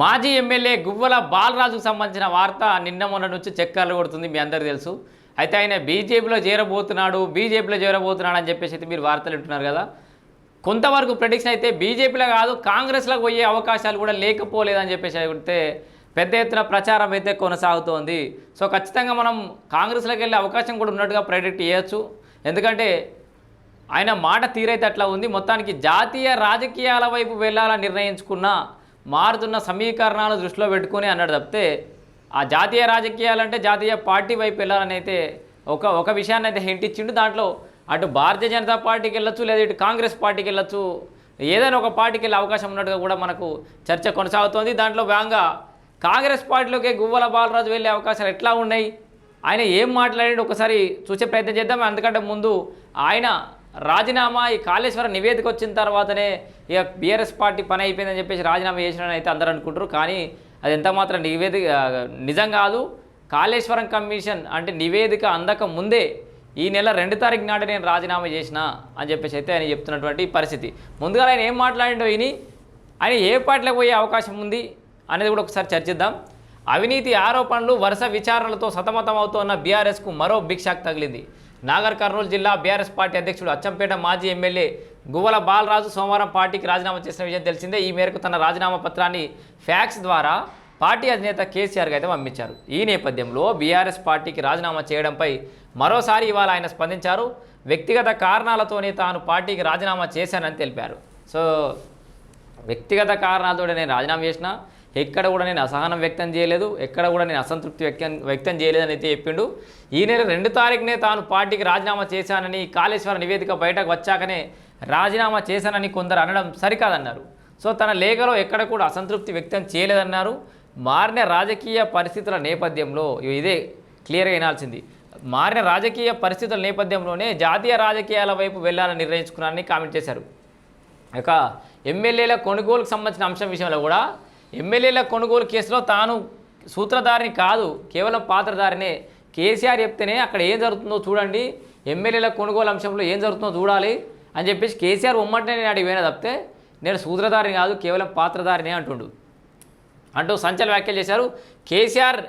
మాజీ ఎమ్మెల్యే గువ్వల బాలరాజుకు సంబంధించిన వార్త నిన్న మొన్న నుంచి చెక్కర్లు కొడుతుంది మీ అందరికీ తెలుసు. అయితే ఆయన బీజేపీలో చేరబోతున్నాడు బీజేపీలో చేరబోతున్నాడు అని చెప్పేసి అయితే మీరు వార్తలు వింటున్నారు కదా. కొంతవరకు ప్రెడిక్షన్ అయితే బీజేపీలో కాదు కాంగ్రెస్లో పోయే అవకాశాలు కూడా లేకపోలేదని చెప్పేసి అయితే పెద్ద ఎత్తున ప్రచారం అయితే కొనసాగుతోంది. సో ఖచ్చితంగా మనం కాంగ్రెస్లోకి వెళ్ళే అవకాశం కూడా ఉన్నట్టుగా ప్రెడిక్ట్ చేయొచ్చు. ఎందుకంటే ఆయన మాట తీరైతే అట్లా ఉంది. మొత్తానికి జాతీయ రాజకీయాల వైపు వెళ్ళాలని నిర్ణయించుకున్న మారుతున్న సమీకరణాలు దృష్టిలో పెట్టుకుని అన్నాడు. తప్పితే ఆ జాతీయ రాజకీయాలంటే జాతీయ పార్టీ వైపు వెళ్ళాలని అయితే ఒక ఒక విషయాన్ని అయితే హింట్ ఇచ్చిండు. దాంట్లో అటు భారతీయ జనతా పార్టీకి వెళ్ళొచ్చు లేదా ఇటు కాంగ్రెస్ పార్టీకి వెళ్ళొచ్చు. ఏదైనా ఒక పార్టీకి వెళ్ళే అవకాశం ఉన్నట్టుగా కూడా మనకు చర్చ కొనసాగుతోంది. దాంట్లో భాగంగా కాంగ్రెస్ పార్టీలోకి గువ్వల బాలరాజు వెళ్ళే అవకాశాలు ఎట్లా ఉన్నాయి? ఆయన ఏం మాట్లాడాడు? ఒకసారి చూసే ప్రయత్నం చేద్దాం. అందుకంటే ముందు ఆయన రాజీనామా ఈ కాళేశ్వరం నివేదిక వచ్చిన తర్వాతనే ఇక బీఆర్ఎస్ పార్టీ పని అయిపోయిందని చెప్పేసి రాజీనామా చేసినని అయితే అందరూ అనుకుంటారు. కానీ అది ఎంత మాత్రం నివేదిక నిజం కాదు. కాళేశ్వరం కమిషన్ అంటే నివేదిక అందక ముందే ఈ నెల రెండు తారీఖు నాడు నేను రాజీనామా చేసిన అని చెప్పేసి అయితే ఆయన చెప్తున్నటువంటి పరిస్థితి. ముందుగా ఆయన ఏం మాట్లాడిండో విని ఆయన ఏ పార్టీలకు పోయే అవకాశం ఉంది అనేది కూడా ఒకసారి చర్చిద్దాం. అవినీతి ఆరోపణలు వరుస విచారణలతో సతమతం అవుతున్న బీఆర్ఎస్కు మరో బిగ్ షాక్ తగిలింది. నాగర్ కర్నూలు జిల్లా బీఆర్ఎస్ పార్టీ అధ్యక్షుడు అచ్చంపేట మాజీ ఎమ్మెల్యే గువ్వల బాలరాజు సోమవారం పార్టీకి రాజీనామా చేసిన విషయం తెలిసిందే. ఈ మేరకు తన రాజీనామా పత్రాన్ని ఫ్యాక్స్ ద్వారా పార్టీ అధినేత కేసీఆర్కి అయితే పంపించారు. ఈ నేపథ్యంలో బీఆర్ఎస్ పార్టీకి రాజీనామా చేయడంపై మరోసారి ఇవాళ ఆయన స్పందించారు. వ్యక్తిగత కారణాలతోనే తాను పార్టీకి రాజీనామా చేశానని తెలిపారు. సో వ్యక్తిగత కారణాలతో నేను రాజీనామా చేసిన ఎక్కడ కూడా నేను అసహనం వ్యక్తం చేయలేదు ఎక్కడ కూడా నేను అసంతృప్తి వ్యక్తం వ్యక్తం చేయలేదని అయితే చెప్పిండు. ఈ నెల రెండు తారీఖునే తాను పార్టీకి రాజీనామా చేశానని కాళేశ్వర నివేదిక బయటకు వచ్చాకనే రాజీనామా చేశానని కొందరు అనడం సరికాదన్నారు. సో తన లేఖలో ఎక్కడ కూడా అసంతృప్తి వ్యక్తం చేయలేదన్నారు. మారిన రాజకీయ పరిస్థితుల నేపథ్యంలో ఇదే క్లియర్గా వినాల్సింది. మారిన రాజకీయ పరిస్థితుల నేపథ్యంలోనే జాతీయ రాజకీయాల వైపు వెళ్ళాలని నిర్ణయించుకున్నారని కామెంట్ చేశారు. ఇక ఎమ్మెల్యేల కొనుగోలుకు సంబంధించిన అంశం విషయంలో కూడా ఎమ్మెల్యేల కొనుగోలు కేసులో తాను సూత్రధారిని కాదు కేవలం పాత్రధారినే. కేసీఆర్ చెప్తేనే అక్కడ ఏం జరుగుతుందో చూడండి. ఎమ్మెల్యేల కొనుగోలు అంశంలో ఏం జరుగుతుందో చూడాలి అని చెప్పేసి కేసీఆర్ ఉమ్మంటే నేను అడిగిపోయినా తప్పితే నేను సూత్రధారిని కాదు కేవలం పాత్రధారినే అంటుండు. అంటూ సంచల వ్యాఖ్యలు చేశారు. కేసీఆర్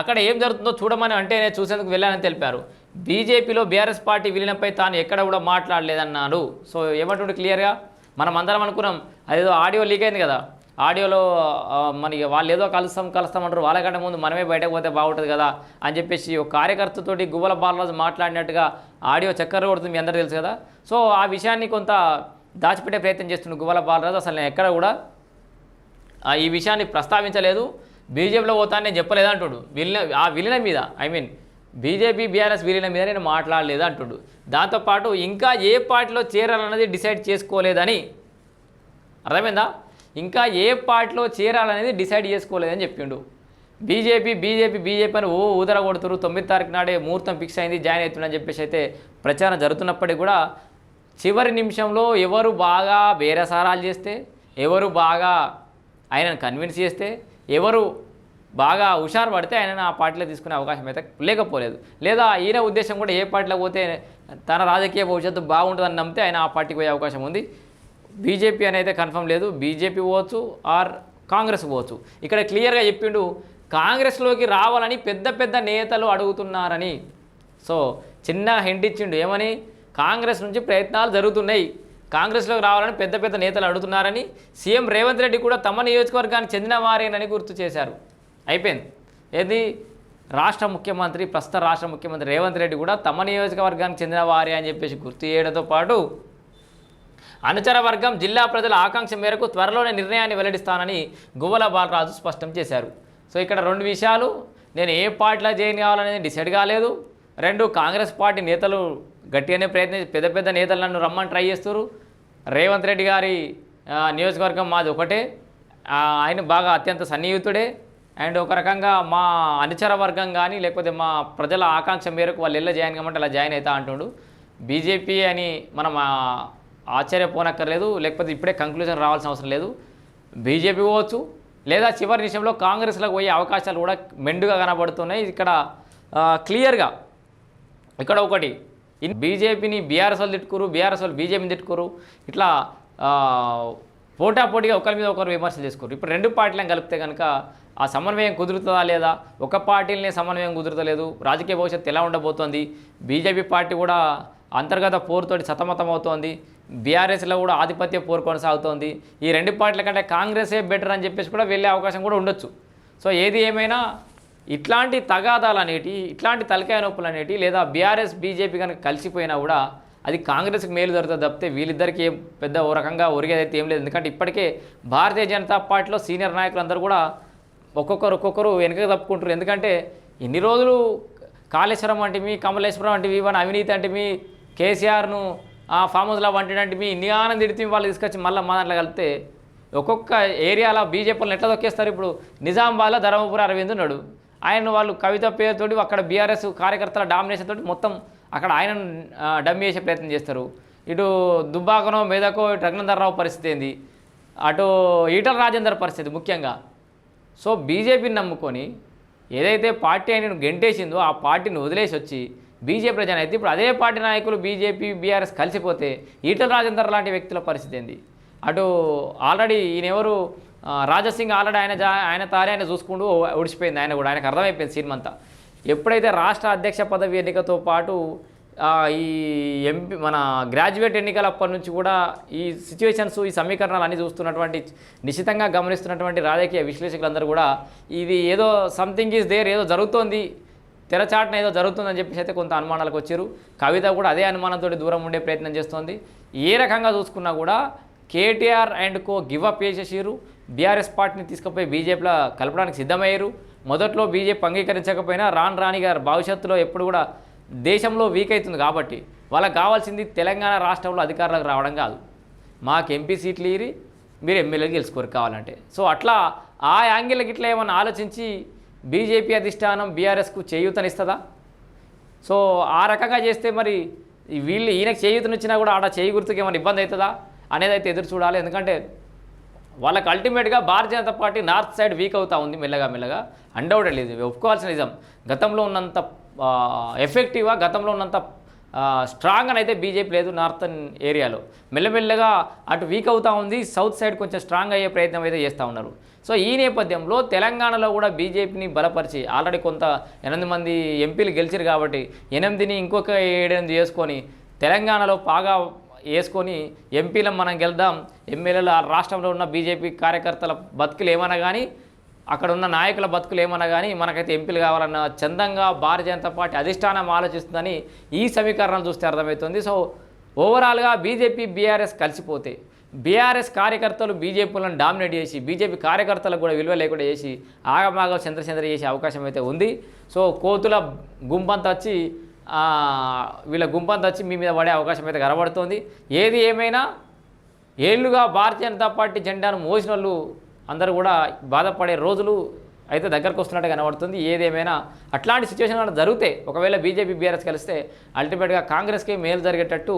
అక్కడ ఏం జరుగుతుందో చూడమని అంటే నేను చూసేందుకు వెళ్ళానని తెలిపారు. బీజేపీలో బీఆర్ఎస్ పార్టీ విలీనంపై తాను ఎక్కడ కూడా మాట్లాడలేదన్నాడు. సో ఏమంటుండే క్లియర్గా మనం అందరం అనుకున్నాం అదేదో ఆడియో లీక్ అయింది కదా. ఆడియోలో మనకి వాళ్ళు ఏదో కలుస్తాం కలుస్తాం అంటారు వాళ్ళకంటే ముందు మనమే బయటకు పోతే బాగుంటుంది కదా అని చెప్పేసి ఒక కార్యకర్తతోటి గువ్వల బాలరాజు మాట్లాడినట్టుగా ఆడియో చక్కర కొడుతుంది మీ అందరూ తెలుసు కదా. సో ఆ విషయాన్ని కొంత దాచిపెట్టే ప్రయత్నం చేస్తున్న గువ్వల బాలరాజు. అసలు నేను ఎక్కడ కూడా ఆ ఈ విషయాన్ని ప్రస్తావించలేదు. బీజేపీలో పోతాను నేను చెప్పలేదు అంటుడు. విలీన ఆ విలీనం మీద ఐ మీన్ బీజేపీ బీఆర్ఎస్ విలీనం మీద నేను మాట్లాడలేదు అంటుడు. దాంతోపాటు ఇంకా ఏ పార్టీలో చేరాలన్నది డిసైడ్ చేసుకోలేదని. అర్థమైందా? ఇంకా ఏ పార్టీలో చేరాలనేది డిసైడ్ చేసుకోలేదని చెప్పిండు. బీజేపీ బీజేపీ బీజేపీ అని ఓ ఊదర కొడుతురు. తొమ్మిది తారీఖు నాడే ముహూర్తం ఫిక్స్ అయింది జాయిన్ అవుతుందని చెప్పేసి అయితే ప్రచారం జరుగుతున్నప్పటికీ కూడా చివరి నిమిషంలో ఎవరు బాగా బేరసారాలు చేస్తే ఎవరు బాగా ఆయనను కన్విన్స్ చేస్తే ఎవరు బాగా హుషారు పడితే ఆయనను ఆ పార్టీలో తీసుకునే అవకాశం అయితే లేకపోలేదు. లేదా ఈయన ఉద్దేశం కూడా ఏ పార్టీలో పోతే తన రాజకీయ భవిష్యత్తు బాగుంటుందని నమ్మితే ఆయన ఆ పార్టీకి పోయే అవకాశం ఉంది. బీజేపీ అనేది కన్ఫర్మ్ లేదు. బీజేపీ పోవచ్చు ఆర్ కాంగ్రెస్ పోవచ్చు. ఇక్కడ క్లియర్గా చెప్పిండు కాంగ్రెస్లోకి రావాలని పెద్ద పెద్ద నేతలు అడుగుతున్నారని. సో చిన్న హింట్ ఇచ్చిండు. ఏమని? కాంగ్రెస్ నుంచి ప్రయత్నాలు జరుగుతున్నాయి. కాంగ్రెస్లోకి రావాలని పెద్ద పెద్ద నేతలు అడుగుతున్నారని. సీఎం రేవంత్ రెడ్డి కూడా తమ నియోజకవర్గానికి చెందిన వారేనని గుర్తు చేశారు. అయిపోయింది. ఏది? రాష్ట్ర ముఖ్యమంత్రి ప్రస్తుత రాష్ట్ర ముఖ్యమంత్రి రేవంత్ రెడ్డి కూడా తమ నియోజకవర్గానికి చెందిన వారే అని చెప్పేసి గుర్తు చేయడంతో పాటు అనుచర వర్గం జిల్లా ప్రజల ఆకాంక్ష మేరకు త్వరలోనే నిర్ణయాన్ని వెల్లడిస్తానని గువ్వల బాలరాజు స్పష్టం చేశారు. సో ఇక్కడ రెండు విషయాలు. నేను ఏ పార్టీలో జాయిన్ కావాలనేది డిసైడ్ కాలేదు. రెండు కాంగ్రెస్ పార్టీ నేతలు గట్టిగానే ప్రయత్నం పెద్ద పెద్ద నేతలు నన్ను రమ్మని ట్రై చేస్తారు రేవంత్ రెడ్డి గారి నియోజకవర్గం మాది ఒకటే. ఆయన బాగా అత్యంత సన్నిహితుడే. అండ్ ఒక రకంగా మా అనుచర వర్గం కానీ లేకపోతే మా ప్రజల ఆకాంక్ష మేరకు వాళ్ళు ఎలా జాయిన్ కామంటే అలా జాయిన్ అవుతా అంటుండు. బీజేపీ అని మనం ఆశ్చర్యపోనక్కర్లేదు లేకపోతే ఇప్పుడే కంక్లూజన్ రావాల్సిన అవసరం లేదు. బీజేపీ పోవచ్చు లేదా చివరి నిమిషంలో కాంగ్రెస్లోకి పోయే అవకాశాలు కూడా మెండుగా కనబడుతున్నాయి. ఇక్కడ క్లియర్గా ఇక్కడ ఒకటి ఇన్ బీజేపీని బీఆర్ఎస్ వాళ్ళు తిట్టుకురు బీఆర్ఎస్ వాళ్ళు బీజేపీని తిట్టుకురు. ఇట్లా పోటాపోటీగా ఒకరి మీద ఒకరు విమర్శలు చేసుకోరు. ఇప్పుడు రెండు పార్టీలను కలిపితే కనుక ఆ సమన్వయం కుదురుతుందా లేదా? ఒక పార్టీలనే సమన్వయం కుదురుతలేదు. రాజకీయ భవిష్యత్తు ఎలా ఉండబోతోంది? బీజేపీ పార్టీ కూడా అంతర్గత పోరుతోటి సతమతం అవుతోంది బీఆర్ఎస్లో కూడా ఆధిపత్య పోరు కొనసాగుతోంది. ఈ రెండు పార్టీల కంటే కాంగ్రెసే బెటర్ అని చెప్పేసి కూడా వెళ్ళే అవకాశం కూడా ఉండొచ్చు. సో ఏది ఏమైనా ఇట్లాంటి తగాదాలు అనేటి ఇట్లాంటి తలకాయ నొప్పులు అనేటి లేదా బీఆర్ఎస్ బీజేపీ కనుక కలిసిపోయినా కూడా అది కాంగ్రెస్కి మేలు జరుగుతుంది తప్పితే వీళ్ళిద్దరికీ పెద్ద ఓ రకంగా ఒరిగేదైతే ఏం లేదు. ఎందుకంటే ఇప్పటికే భారతీయ జనతా పార్టీలో సీనియర్ నాయకులందరూ కూడా ఒక్కొక్కరు ఒక్కొక్కరు వెనుక తప్పుకుంటారు ఎందుకంటే ఇన్ని రోజులు కాళేశ్వరం వంటివి కమలేశ్వరం వంటివి ఇవన్నీ అవినీతి అంటివి కేసీఆర్ను ఆ ఫామ్ హౌస్లో వంటి మీ ఇన్ని ఆనంద తిడితే వాళ్ళు తీసుకొచ్చి మళ్ళీ మా దాంట్లో కలిపితే ఒక్కొక్క ఏరియాలో బీజేపీలను ఎట్లా తొక్కేస్తారు ఇప్పుడు? నిజామాబాద్లో ధర్మపురి అరవింద్ ఉన్నాడు. ఆయన వాళ్ళు కవిత పేరుతోటి అక్కడ బీఆర్ఎస్ కార్యకర్తల డామినేషన్ తోటి మొత్తం అక్కడ ఆయన డమ్మి చేసే ప్రయత్నం చేస్తారు. ఇటు దుబ్బాకనో మేదకో ఇటు రఘునందరరావు పరిస్థితి ఏంది? అటు ఈటల రాజేందర్ పరిస్థితి ముఖ్యంగా. సో బీజేపీని నమ్ముకొని ఏదైతే పార్టీ ఆయన గెంటేసిందో ఆ పార్టీని వదిలేసి వచ్చి బీజేపీ ప్రజలు అయితే ఇప్పుడు అదే పార్టీ నాయకులు బీజేపీ బీఆర్ఎస్ కలిసిపోతే ఈటల రాజేందర్ లాంటి వ్యక్తుల పరిస్థితి ఏంది? అటు ఆల్రెడీ ఈయన ఎవరు? రాజసింగ్ ఆల్రెడీ ఆయన జా ఆయన తారే ఆయన చూసుకుంటూ ఒడిచిపోయింది ఆయన కూడా ఆయనకు అర్థమైపోయింది సినిమా అంతా. ఎప్పుడైతే రాష్ట్ర అధ్యక్ష పదవి ఎన్నికతో పాటు ఈ ఎంపీ మన గ్రాడ్యుయేట్ ఎన్నికల అప్పటి నుంచి కూడా ఈ సిచ్యువేషన్స్ ఈ సమీకరణాలు అన్నీ చూస్తున్నటువంటి నిశ్చితంగా గమనిస్తున్నటువంటి రాజకీయ విశ్లేషకులందరూ కూడా ఇది ఏదో సంథింగ్ ఈజ్ దేర్ ఏదో జరుగుతోంది తెరచాటున ఏదో జరుగుతుందని చెప్పేసి అయితే కొంత అనుమానాలకు వచ్చారు. కవిత కూడా అదే అనుమానంతో దూరం ఉండే ప్రయత్నం చేస్తోంది. ఏ రకంగా చూసుకున్నా కూడా KTR and co give up చేసేసారు బీఆర్ఎస్ పార్టీని తీసుకుపోయి బీజేపీలో కలపడానికి సిద్ధమయ్యారు. మొదట్లో బీజేపీ అంగీకరించకపోయినా రాన్ రాణి గారు భవిష్యత్తులో ఎప్పుడు కూడా దేశంలో వీక్ అవుతుంది కాబట్టి వాళ్ళకి కావాల్సింది తెలంగాణ రాష్ట్రంలో అధికారులకు రావడం కాదు. మాకు ఎంపీ సీట్లు ఇరి మీరు ఎమ్మెల్యేలు గెలుచుకోరు కావాలంటే. సో అట్లా ఆ యాంగిల్ గిట్ల ఏమన్నా ఆలోచించి బీజేపీ అధిష్టానం బీఆర్ఎస్కు చేయూతనిస్తుందా? సో ఆ రకంగా చేస్తే మరి వీళ్ళు ఈయనకు చేయూతనిచ్చినా కూడా ఆడ చేయి గుర్తుకు ఏమైనా ఇబ్బంది అవుతుందా అనేది అయితే ఎదురు చూడాలి. ఎందుకంటే వాళ్ళకి అల్టిమేట్గా Bharatiya Janata party north side weak అవుతూ ఉంది మెల్లగా మెల్లగా. అండౌటెడ్ ఇది ఒప్పుకోవాల్సిన నిజం. గతంలో ఉన్నంత ఎఫెక్టివ్గా గతంలో ఉన్నంత స్ట్రాంగ్ అని అయితే బీజేపీ లేదు నార్థన్ ఏరియాలో. మెల్లమెల్లగా అటు వీక్ అవుతూ ఉంది సౌత్ సైడ్ కొంచెం స్ట్రాంగ్ అయ్యే ప్రయత్నం అయితే చేస్తూ ఉన్నారు. సో ఈ నేపథ్యంలో తెలంగాణలో కూడా బీజేపీని బలపరిచి ఆల్రెడీ కొంత ఎనిమిది మంది ఎంపీలు గెలిచారు కాబట్టి ఎనిమిదిని ఇంకొక ఏడెనిమిది చేసుకొని తెలంగాణలో బాగా వేసుకొని ఎంపీలను మనం గెలుద్దాం. ఎమ్మెల్యేలు ఆ రాష్ట్రంలో ఉన్న బీజేపీ కార్యకర్తల బతుకులు ఏమన్నా కానీ అక్కడ ఉన్న నాయకుల బతుకులు ఏమన్నా కానీ మనకైతే ఎంపీలు కావాలన్న చందంగా భారతీయ జనతా పార్టీ అధిష్టానం ఆలోచిస్తుందని ఈ సమీకరణలు చూస్తే అర్థమవుతుంది. సో ఓవరాల్గా బీజేపీ బీఆర్ఎస్ కలిసిపోతే బీఆర్ఎస్ కార్యకర్తలు బీజేపీలను డామినేట్ చేసి బీజేపీ కార్యకర్తలకు కూడా విలువ లేకుండా చేసి ఆగమాగం చంద్రచంద్ర చేసే అవకాశం అయితే ఉంది. సో కోతుల గుంపంత వచ్చి వీళ్ళ గుంపంత వచ్చి మీ మీద పడే అవకాశం అయితే కనబడుతుంది. ఏది ఏమైనా ఏళ్ళుగా భారతీయ జనతా పార్టీ జెండాను మోసిన వాళ్ళు అందరూ కూడా బాధపడే రోజులు అయితే దగ్గరకు వస్తున్నట్టు కనబడుతుంది. ఏదేమైనా అట్లాంటి సిచ్యువేషన్ కనుక జరిగితే ఒకవేళ బీజేపీ బీఆర్ఎస్ కలిస్తే అల్టిమేట్గా కాంగ్రెస్కి మేలు జరిగేటట్టు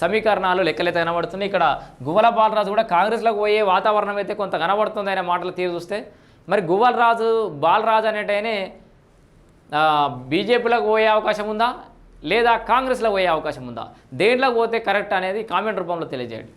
సమీకరణాలు లెక్కలైతే కనబడుతున్నాయి. ఇక్కడ గువ్వల బాలరాజు కూడా కాంగ్రెస్లోకి పోయే వాతావరణం అయితే కొంత కనబడుతుంది అనే మాటలు తీరు చూస్తే. మరి గువ్వల రాజు బాలరాజు అనేటైనే బీజేపీలోకి పోయే అవకాశం ఉందా? లేదా కాంగ్రెస్లో పోయే అవకాశం ఉందా? దేంట్లోకి పోతే కరెక్ట్ అనేది కామెంట్ రూపంలో తెలియజేయండి.